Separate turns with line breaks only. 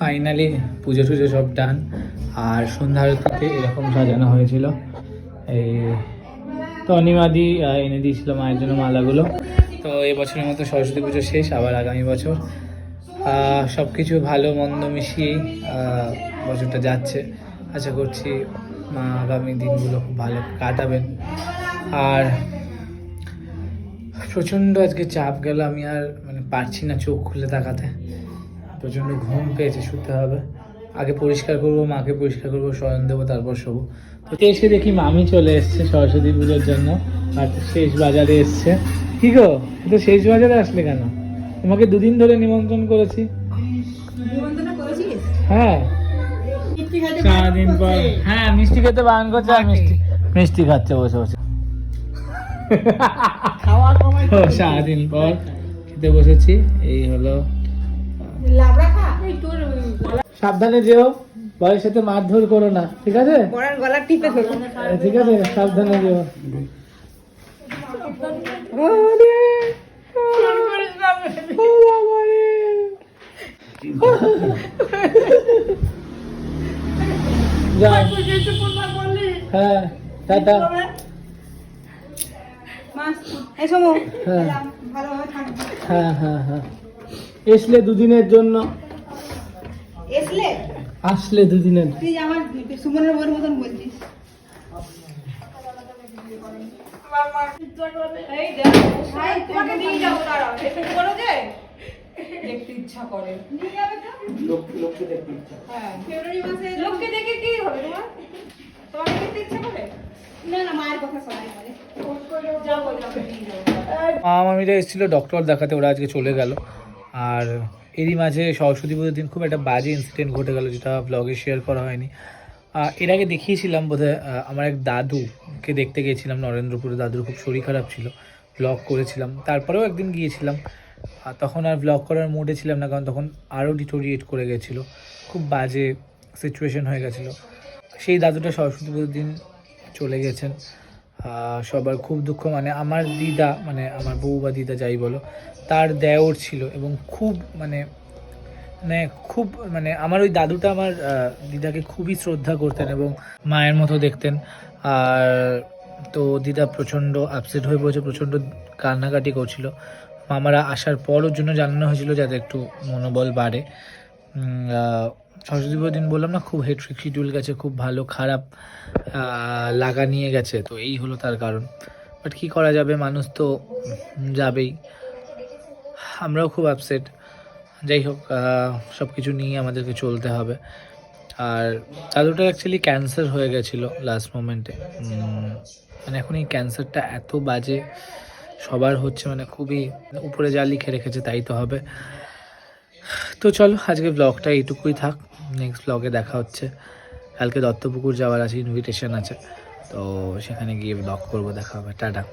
Finally পুজো টুজো সব ডান আর সন্ধ্যা আরতিতে এরকম সাজানো হয়েছিল। এই তো অনিমাদি এনে দিয়েছিল মায়ের জন্য মালাগুলো। তো এবছরের মতো সরস্বতী পুজো শেষ, আবার আগামী বছর। সব কিছু ভালো, মন্দ মিশিয়েই বছরটা যাচ্ছে। আশা করছি মা আগামী দিনগুলো খুব ভালো কাটাবেন। আর প্রচণ্ড আজকে চাপ গেল, আমি আর মানে পারছি না চোখ খুলে তাকাতে। প্রচণ্ড ঘুম পেয়েছে শুতে হবে। আগে পরিষ্কার করব মাকে পরিষ্কার করব শয়ন দেবো তারপর শোবো। তো এসে দেখি মামি চলে এসছে সরস্বতী পুজোর জন্য আর শেষ বাজারে এসছে। কি গো তো শেষ বাজারে আসলে কেন? তোমাকে দুদিন ধরে নিমন্ত্রণ করেছি। হ্যাঁ। সারাদিন পর হ্যাঁ মিষ্টি খেতে বারণ করছে আর মিষ্টি মিষ্টি খাচ্ছে বসে বসে। সারাদিন পর খেতে বসেছি। এই হলো সাবধানে যেও বয়ের সাথে মারধর করো না ঠিক আছে?
গলা টিপে
ঠিক আছে সাবধানে যেও। হ্যাঁ টাটা।
এই
হ্যাঁ। হ্যাঁ হ্যাঁ হ্যাঁ। এসলে দুদিনের জন্য
এসলে
আসলে দুদিনের
তুই আমার সুমনের বউর মতন বলছিস। দেখতে বলো যে? দেখতে ইচ্ছা করে। নিয়ে যাবে হ্যাঁ। লোককে দেখে কি হবে তোমার? তোমাকে দেখতে ইচ্ছা করে? না, না, মায়ের কথা সবাই বলে। যাব, যাব, নিয়ে যাব।
মা মামিরা এসেছিল ডক্টর দেখাতে ওরা আজকে চলে গেল আর এরই মাঝে সরস্বতী পুজোর দিন খুব একটা বাজে ইনসিডেন্ট ঘটে গেল যেটা ব্লগে শেয়ার করা হয়নি। এর আগে দেখিয়েছিলাম আহ, আমার এক দাদুকে দেখতে গিয়েছিলাম নরেন্দ্রপুরে দাদুর খুব শরীর খারাপ ছিল। ব্লগ করেছিলাম তারপরেও একদিন গিয়েছিলাম। তখন আর ব্লগ করার মুডে ছিলাম না কারণ তখন আরও ডিটোরিয়েট করে গেছিল। খুব বাজে সিচুয়েশন হয়ে গেছিল। সেই দাদুটা সরস্বতী পুজোর দিন চলে গেছেন। সবার খুব দুঃখ মানে আমার দিদা মানে আমার বউ বা দিদা যাই বলো, তার দেওর ছিল এবং খুব মানে মানে খুব মানে আমার ওই দাদুটা আমার দিদাকে খুবই শ্রদ্ধা করতেন এবং মায়ের মতো দেখতেন। আর তো দিদা প্রচণ্ড আপসেট হয়ে পড়েছে, প্রচণ্ড কান্নাকাটি করছিল। মামারা আসার পরও জন্য জানানো হয়েছিল যাতে একটু মনোবল বাড়ে। সরস্বতী পুজোর দিন বললাম না, খুব হেট্রিক শিডিউল গেছে, খুব ভালো, খারাপ লাগা নিয়ে গেছে, তো এই হলো তার কারণ। বাট কী করা যাবে, মানুষ তো যাবেই। আমরাও খুব আপসেট যাই হোক সব কিছু নিয়ে আমাদেরকে চলতে হবে। আর দাদুটার অ্যাকচুয়ালি ক্যান্সার হয়ে গেছিল লাস্ট মোমেন্টে মানে এখন এই ক্যান্সারটা এত বাজে, সবার হচ্ছে মানে খুবই, উপরে যা লিখে রেখেছে তাই তো হবে। তো চলো, আজকে ব্লগটা এইটুকুই থাক। নেক্সট ব্লগে দেখা হচ্ছে। কালকে দত্তপুকুর যাওয়ার আছে ইনভিটেশন আছে। তো সেখানে গিয়ে ব্লগ করব, দেখা হবে। টাটা।